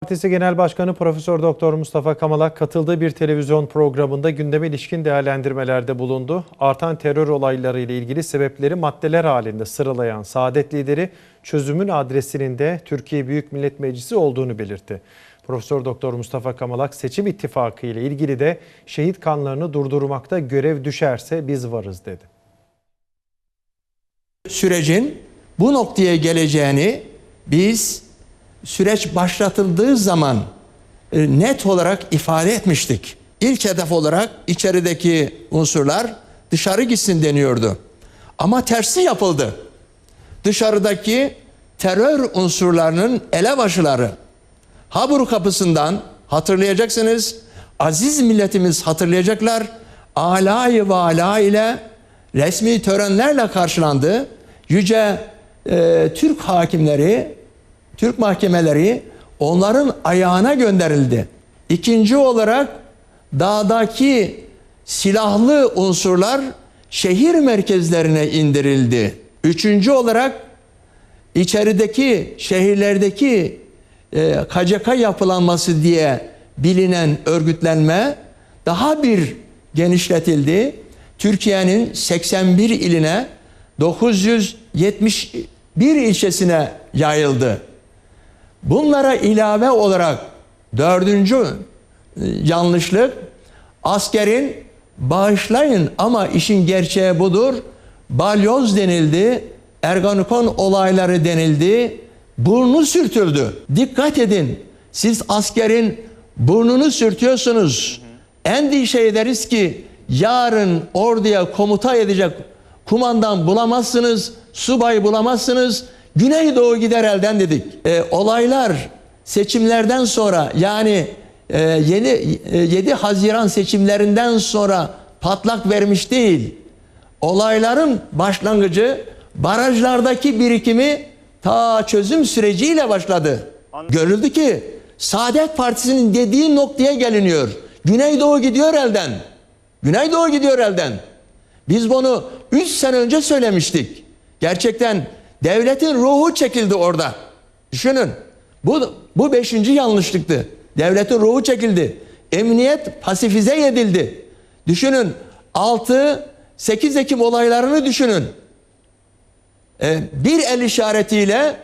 Partisi Genel Başkanı Profesör Doktor Mustafa Kamalak katıldığı bir televizyon programında gündeme ilişkin değerlendirmelerde bulundu. Artan terör olayları ile ilgili sebepleri maddeler halinde sıralayan Saadet lideri çözümün adresinin de Türkiye Büyük Millet Meclisi olduğunu belirtti. Profesör Doktor Mustafa Kamalak seçim ittifakı ile ilgili de şehit kanlarını durdurmakta görev düşerse biz varız dedi. sürecin bu noktaya geleceğini biz süreç başlatıldığı zaman e, net olarak ifade etmiştik. İlk hedef olarak içerideki unsurlar dışarı gitsin deniyordu. Ama tersi yapıldı. Dışarıdaki terör unsurlarının elebaşıları Habur kapısından hatırlayacaksınız. Aziz milletimiz hatırlayacaklar. Alay ve ala ile resmi törenlerle karşılandı. Yüce e, Türk hakimleri, Türk mahkemeleri onların ayağına gönderildi. İkinci olarak dağdaki silahlı unsurlar şehir merkezlerine indirildi. Üçüncü olarak içerideki şehirlerdeki e, KCK yapılanması diye bilinen örgütlenme daha bir genişletildi. Türkiye'nin 81 iline 971 ilçesine yayıldı. Bunlara ilave olarak dördüncü e, yanlışlık askerin bağışlayın ama işin gerçeği budur. Balyoz denildi, Ergonokon olayları denildi, burnu sürtüldü. Dikkat edin, siz askerin burnunu sürtüyorsunuz. Endişe ederiz ki yarın orduya komuta edecek kumandan bulamazsınız, subay bulamazsınız. Güneydoğu gider elden dedik. E, olaylar seçimlerden sonra yani e, yeni e, 7 Haziran seçimlerinden sonra patlak vermiş değil. Olayların başlangıcı barajlardaki birikimi ta çözüm süreciyle başladı. Görüldü ki Saadet Partisi'nin dediği noktaya geliniyor. Güneydoğu gidiyor elden. Güneydoğu gidiyor elden. Biz bunu 3 sene önce söylemiştik. Gerçekten devletin ruhu çekildi orada. Düşünün. Bu, bu beşinci yanlışlıktı. Devletin ruhu çekildi. Emniyet pasifize edildi. Düşünün 6 8 Ekim olaylarını düşünün. Ee, bir el işaretiyle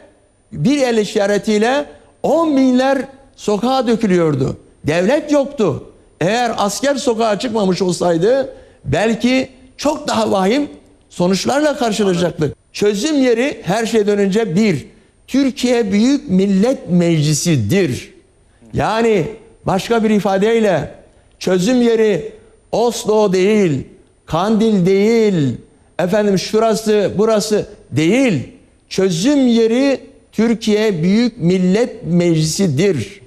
bir el işaretiyle 10 binler sokağa dökülüyordu. Devlet yoktu. Eğer asker sokağa çıkmamış olsaydı belki çok daha vahim sonuçlarla karşılaşacaktık. Çözüm yeri her şeyden önce bir, Türkiye Büyük Millet Meclisi'dir. Yani başka bir ifadeyle çözüm yeri Oslo değil, Kandil değil, efendim şurası burası değil. Çözüm yeri Türkiye Büyük Millet Meclisi'dir.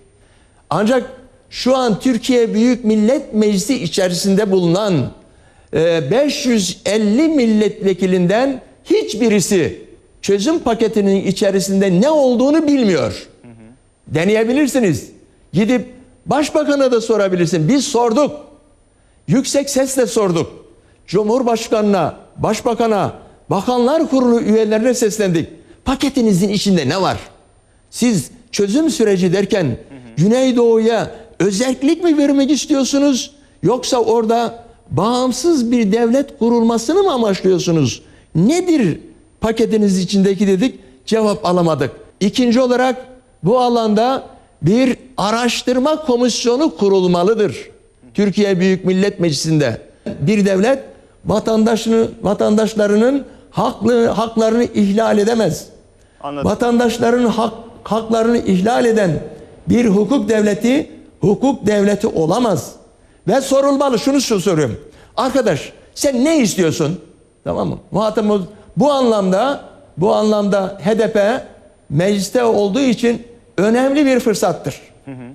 Ancak şu an Türkiye Büyük Millet Meclisi içerisinde bulunan e, 550 milletvekilinden hiçbirisi çözüm paketinin içerisinde ne olduğunu bilmiyor. Deneyebilirsiniz. Gidip başbakana da sorabilirsin. Biz sorduk. Yüksek sesle sorduk. Cumhurbaşkanına, başbakana, bakanlar kurulu üyelerine seslendik. Paketinizin içinde ne var? Siz çözüm süreci derken Güneydoğu'ya özellik mi vermek istiyorsunuz? Yoksa orada bağımsız bir devlet kurulmasını mı amaçlıyorsunuz? Nedir paketiniz içindeki dedik cevap alamadık. İkinci olarak bu alanda bir araştırma komisyonu kurulmalıdır. Türkiye Büyük Millet Meclisi'nde bir devlet vatandaşını vatandaşlarının haklı haklarını ihlal edemez. Anladım. Vatandaşların hak, haklarını ihlal eden bir hukuk devleti hukuk devleti olamaz. Ve sorulmalı şunu şu soruyorum. Arkadaş sen ne istiyorsun? Tamam mı? Muhatabımız bu anlamda bu anlamda HDP mecliste olduğu için önemli bir fırsattır.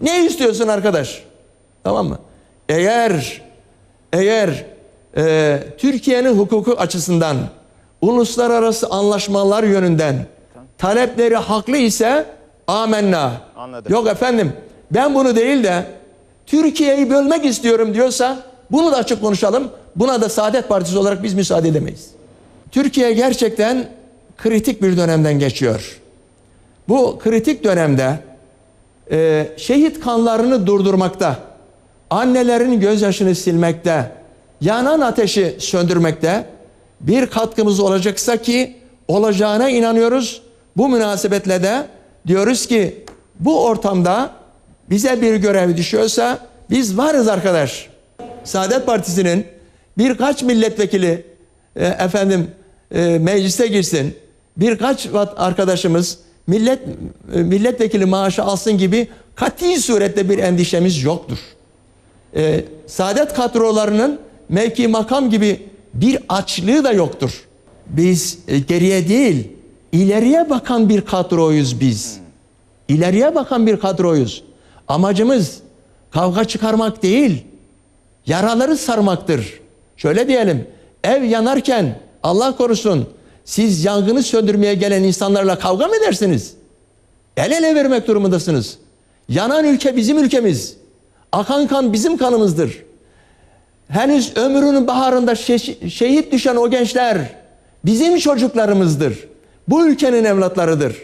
Ne istiyorsun arkadaş? Tamam mı? Eğer eğer e, Türkiye'nin hukuku açısından uluslararası anlaşmalar yönünden talepleri haklı ise amenna. Anladım. Yok efendim ben bunu değil de Türkiye'yi bölmek istiyorum diyorsa bunu da açık konuşalım. Buna da Saadet Partisi olarak biz müsaade edemeyiz. Türkiye gerçekten kritik bir dönemden geçiyor. Bu kritik dönemde e, şehit kanlarını durdurmakta, annelerin gözyaşını silmekte, yanan ateşi söndürmekte bir katkımız olacaksa ki olacağına inanıyoruz. Bu münasebetle de diyoruz ki bu ortamda bize bir görev düşüyorsa biz varız arkadaş. Saadet Partisi'nin birkaç milletvekili e, efendim e, meclise girsin. Birkaç arkadaşımız millet e, milletvekili maaşı alsın gibi kati surette bir endişemiz yoktur. E, saadet kadrolarının mevki makam gibi bir açlığı da yoktur. Biz e, geriye değil, ileriye bakan bir kadroyuz biz. İleriye bakan bir kadroyuz. Amacımız kavga çıkarmak değil, yaraları sarmaktır. Şöyle diyelim, ev yanarken Allah korusun siz yangını söndürmeye gelen insanlarla kavga mı edersiniz? El ele vermek durumundasınız. Yanan ülke bizim ülkemiz. Akan kan bizim kanımızdır. Henüz ömrünün baharında şe- şehit düşen o gençler bizim çocuklarımızdır. Bu ülkenin evlatlarıdır.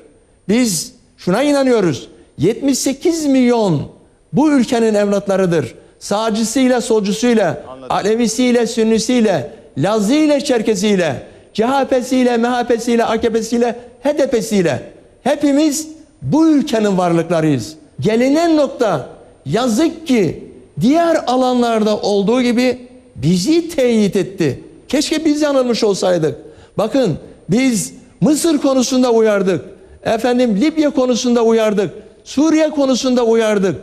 Biz şuna inanıyoruz. 78 milyon bu ülkenin evlatlarıdır. Sağcısıyla, solcusuyla, Alevisiyle, Sünnisiyle, Lazıyla, Çerkesiyle, CHP'siyle, MHP'siyle, AKP'siyle, HDP'siyle hepimiz bu ülkenin varlıklarıyız. Gelinen nokta yazık ki diğer alanlarda olduğu gibi bizi teyit etti. Keşke biz yanılmış olsaydık. Bakın biz Mısır konusunda uyardık. Efendim Libya konusunda uyardık. Suriye konusunda uyardık.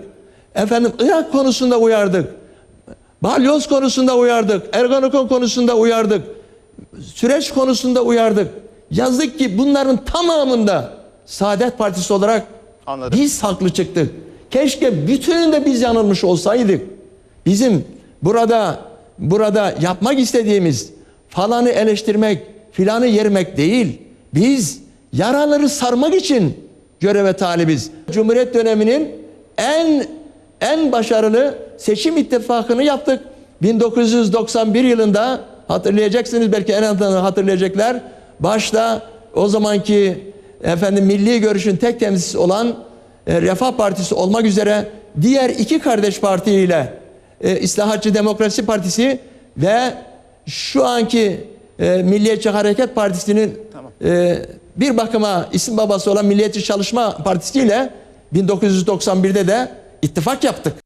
Efendim Irak konusunda uyardık. Balyoz konusunda uyardık. Ergenekon konusunda uyardık. Süreç konusunda uyardık. Yazık ki bunların tamamında Saadet Partisi olarak Anladım. biz haklı çıktık. Keşke bütününde biz yanılmış olsaydık. Bizim burada burada yapmak istediğimiz falanı eleştirmek, filanı yermek değil. Biz yaraları sarmak için göreve talibiz. Cumhuriyet döneminin en en başarılı seçim ittifakını yaptık. 1991 yılında hatırlayacaksınız belki en azından hatırlayacaklar. Başta o zamanki efendim milli görüşün tek temsilcisi olan e, Refah Partisi olmak üzere diğer iki kardeş partiyle e, İslahatçı Demokrasi Partisi ve şu anki e, Milliyetçi Hareket Partisi'nin e, bir bakıma isim babası olan Milliyetçi Çalışma Partisi ile 1991'de de ittifak yaptık.